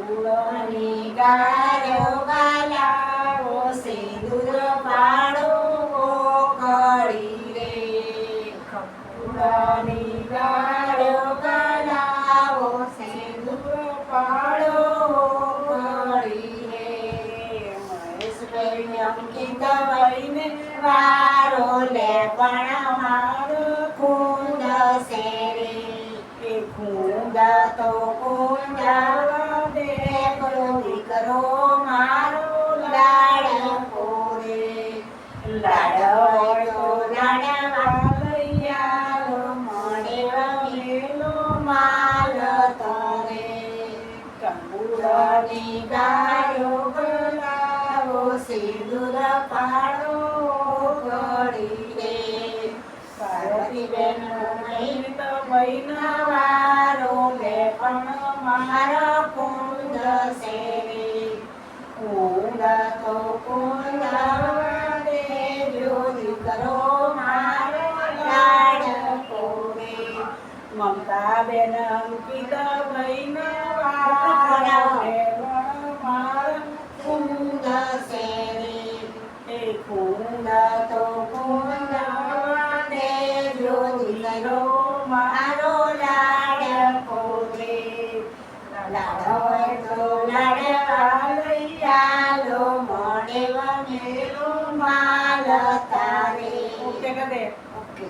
કંકુળની ગાયો ગાલાવો સિંદૂર પાડો ગોખડી રે. કંકુળની ગાયો ગાલાવો સિંદૂર પાડો ગોખડી રે. મહેશભાઈ અંકિત ભાઈને વારો પણ દીકરો મારો લાડો રે લાડો તો લાડવા લૈયારો મળે વેલો માલ તરે. કંબુરની ગાયો ગલાવો સિંદૂર પાડો ઘડી રે પાર્વતી બેન નહીં તો મહિના વારો લે મારો કુંદ સેરે કુંદ તો કુંદ વાડે જો દીકરો મારો લાડકો રે મમતા બેન અંકિત ભાઈને તો વાડે જો દીકરો મારો લાડકો રે લાડો તો લાડવા લૈયા তোমার তারে ওকে।